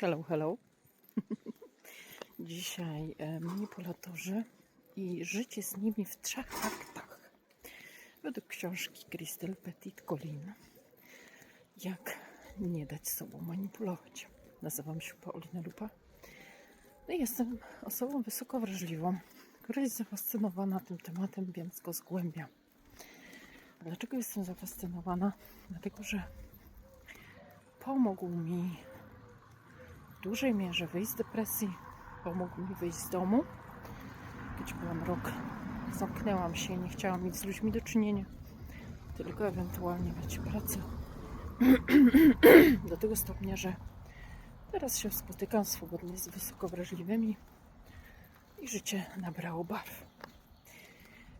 Hello, hello. Dzisiaj e, manipulatorzy i życie z nimi w trzech faktach. Według książki Christelle Petit Colin. Jak nie dać sobą manipulować. Nazywam się Paulina Lupa. No jestem osobą wysoko wrażliwą, która jest zafascynowana tym tematem, więc go zgłębia. Dlaczego jestem zafascynowana? Dlatego, że pomógł mi w dużej mierze wyjść z depresji, pomógł mi wyjść z domu, gdzie byłam rok. Zamknęłam się, nie chciałam mieć z ludźmi do czynienia, tylko ewentualnie mieć pracę. Do tego stopnia, że teraz się spotykam swobodnie z wysoko wrażliwymi i życie nabrało barw.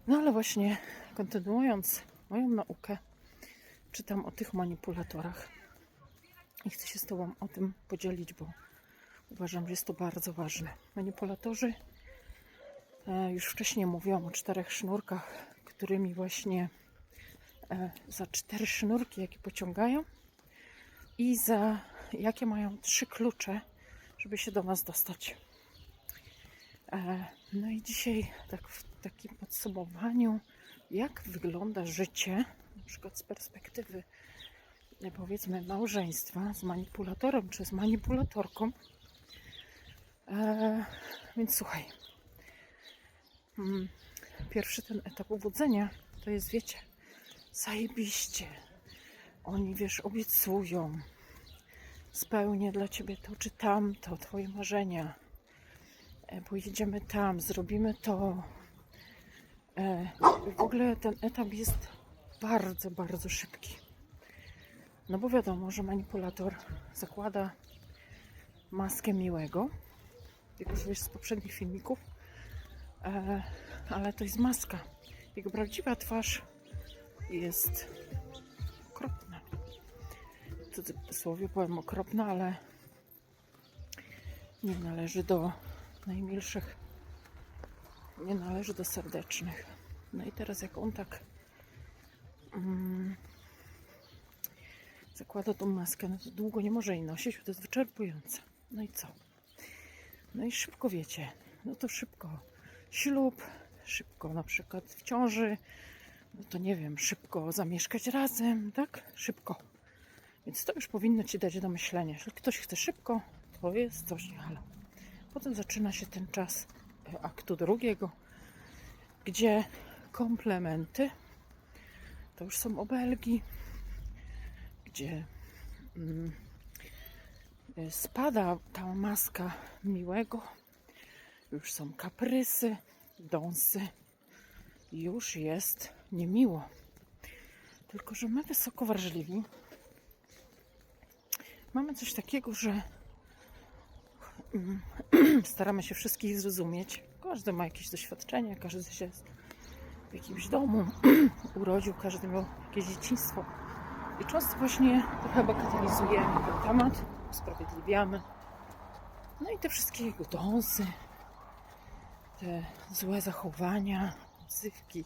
No ale właśnie kontynuując moją naukę, czytam o tych manipulatorach i chcę się z Tobą o tym podzielić, bo uważam, że jest to bardzo ważne. Manipulatorzy, e, już wcześniej mówiłam o czterech sznurkach, którymi właśnie e, za cztery sznurki, jakie pociągają i za jakie mają trzy klucze, żeby się do Was dostać. E, No i dzisiaj tak w takim podsumowaniu, jak wygląda życie, na przykład z perspektywy powiedzmy małżeństwa z manipulatorem czy z manipulatorką. E, więc słuchaj. Mm, Pierwszy ten etap uwodzenia to jest, wiecie, zajebiście. Oni, wiesz, obiecują. Spełnię dla ciebie to czy tamto, twoje marzenia. E, Pojedziemy tam, zrobimy to. E, W ogóle ten etap jest bardzo, bardzo szybki. No bo wiadomo, że manipulator zakłada maskę miłego. Wiesz z poprzednich filmików. E, ale to jest maska. Jego prawdziwa twarz jest okropna. W cudzysłowie powiem okropna, ale nie należy do najmilszych. Nie należy do serdecznych. No i teraz jak on tak mm, zakłada tą maskę, no to długo nie może jej nosić, bo to jest wyczerpujące. No i co? No i szybko wiecie, no to szybko ślub, szybko na przykład w ciąży, no to nie wiem, szybko zamieszkać razem, tak? Szybko. Więc to już powinno Ci dać do myślenia. Jeśli ktoś chce szybko, to jest coś nie. Potem zaczyna się ten czas e, aktu drugiego, gdzie komplementy to już są obelgi, gdzie mm, spada ta maska miłego, już są kaprysy, dąsy, już jest niemiło. Tylko, że my wysoko wrażliwi mamy coś takiego, że mm, staramy się wszystkich zrozumieć. Każdy ma jakieś doświadczenie, każdy się w jakimś domu urodził, każdy miał jakieś dzieciństwo. I często właśnie trochę bagatelizujemy ten temat, usprawiedliwiamy. No i te wszystkie jego dąsy, te złe zachowania, odzywki,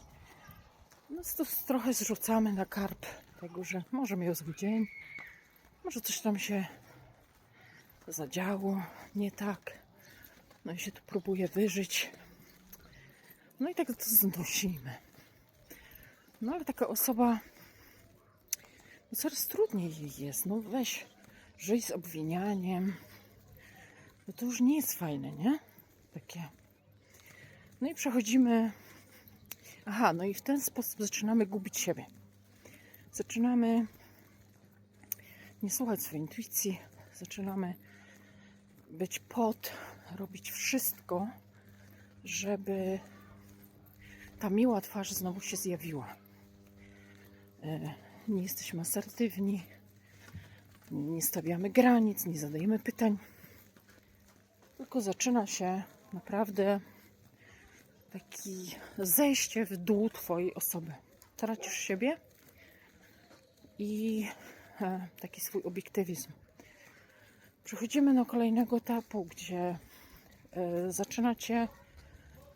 no to trochę zrzucamy na karp tego, że może miał zły dzień, może coś tam się zadziało nie tak, no i się tu próbuje wyżyć. No i tak to znosimy. No ale taka osoba, no coraz trudniej jej jest. No weź, żyj z obwinianiem. No to już nie jest fajne, nie? Takie. No i przechodzimy. Aha, no i w ten sposób zaczynamy gubić siebie. Zaczynamy nie słuchać swojej intuicji. Zaczynamy być pod, robić wszystko, żeby ta miła twarz znowu się zjawiła. E, Nie jesteśmy asertywni, nie stawiamy granic, nie zadajemy pytań, tylko zaczyna się naprawdę taki zejście w dół Twojej osoby. Tracisz siebie i e, taki swój obiektywizm. Przechodzimy do kolejnego etapu, gdzie e, zaczyna Cię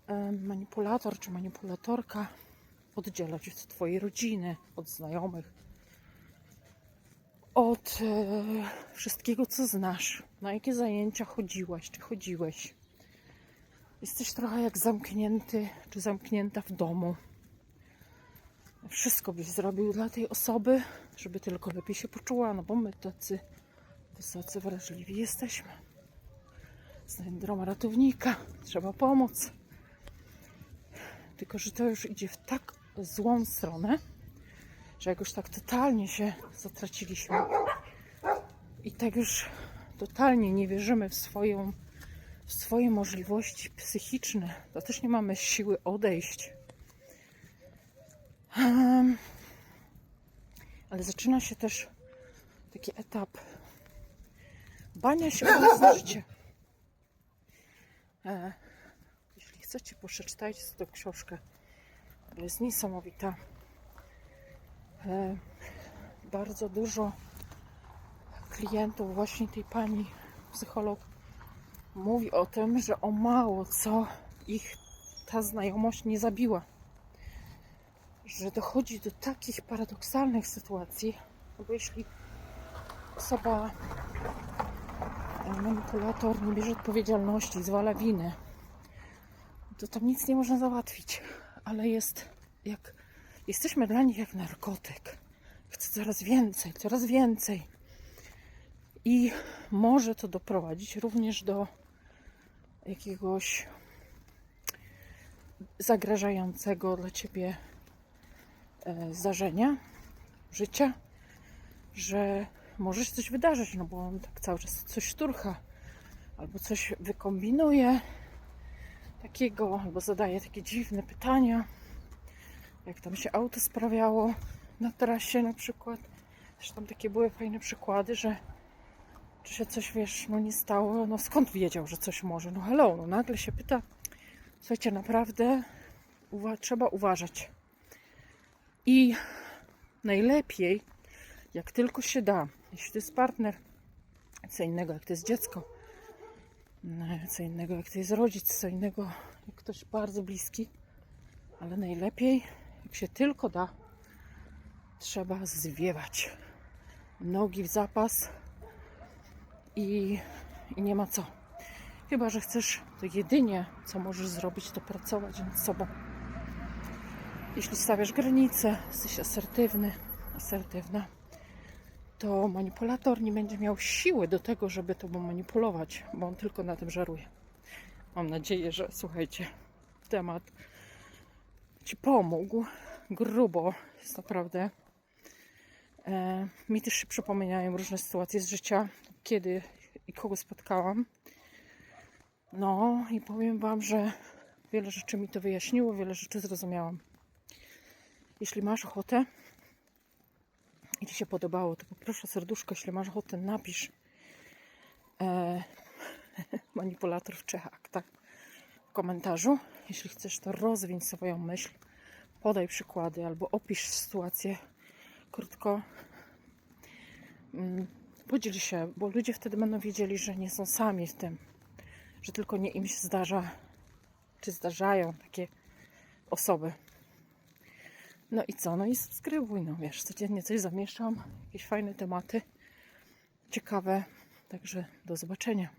e, manipulator czy manipulatorka oddzielać od Twojej rodziny, od znajomych, od e, wszystkiego, co znasz. Na jakie zajęcia chodziłaś, czy chodziłeś. Jesteś trochę jak zamknięty, czy zamknięta w domu. Wszystko byś zrobił dla tej osoby, żeby tylko lepiej się poczuła, no bo my tacy wysoce wrażliwi jesteśmy. Syndrom ratownika, trzeba pomóc. Tylko, że to już idzie w tak złą stronę, że jak już tak totalnie się zatraciliśmy i tak już totalnie nie wierzymy w swoją w swoje możliwości psychiczne, to też nie mamy siły odejść. Em, ale zaczyna się też taki etap bania się o własne życie. E, jeśli chcecie, przeczytajcie sobie tę książkę, bo jest niesamowita. E, bardzo dużo klientów, właśnie tej pani psycholog, mówi o tym, że o mało co ich ta znajomość nie zabiła. Że dochodzi do takich paradoksalnych sytuacji, bo jeśli osoba, e, manipulator nie bierze odpowiedzialności, zwala winę, to tam nic nie można załatwić. Ale jest jak, jesteśmy dla nich jak narkotyk. Chce coraz więcej, coraz więcej. I może to doprowadzić również do jakiegoś zagrażającego dla ciebie e, zdarzenia, życia, że może się coś wydarzyć, no bo on tak cały czas coś szturcha, albo coś wykombinuje takiego, albo zadaje takie dziwne pytania, jak tam się auto sprawiało na trasie na przykład. Zresztą takie były fajne przykłady, że czy się coś, wiesz, no nie stało, no skąd wiedział, że coś może? No hello, no nagle się pyta, słuchajcie, naprawdę uwa- trzeba uważać. I najlepiej, jak tylko się da, jeśli to jest partner, co innego jak to jest dziecko, no, co innego jak to jest rodzic, co innego jak ktoś bardzo bliski, ale najlepiej, jak się tylko da, trzeba zwiewać. Nogi w zapas, i, i nie ma co. Chyba, że chcesz, to jedynie co możesz zrobić, to pracować nad sobą. Jeśli stawiasz granice, jesteś asertywny, asertywna, to manipulator nie będzie miał siły do tego, żeby tobą manipulować, bo on tylko na tym żaruje. Mam nadzieję, że słuchajcie, temat Ci pomógł grubo. Jest naprawdę. E, mi też się przypominają różne sytuacje z życia, kiedy i kogo spotkałam. No i powiem Wam, że wiele rzeczy mi to wyjaśniło, wiele rzeczy zrozumiałam. Jeśli masz ochotę i Ci się podobało, to poproszę serduszko, jeśli masz ochotę, napisz e, manipulator w aktach w komentarzu. Jeśli chcesz, to rozwiń swoją myśl, podaj przykłady albo opisz sytuację krótko. Mm, Podziel się, bo ludzie wtedy będą wiedzieli, że nie są sami w tym, że tylko nie im się zdarza, czy zdarzają takie osoby. No i co? No i subskrybuj, no wiesz, codziennie coś zamieszczam, jakieś fajne tematy, ciekawe, także do zobaczenia.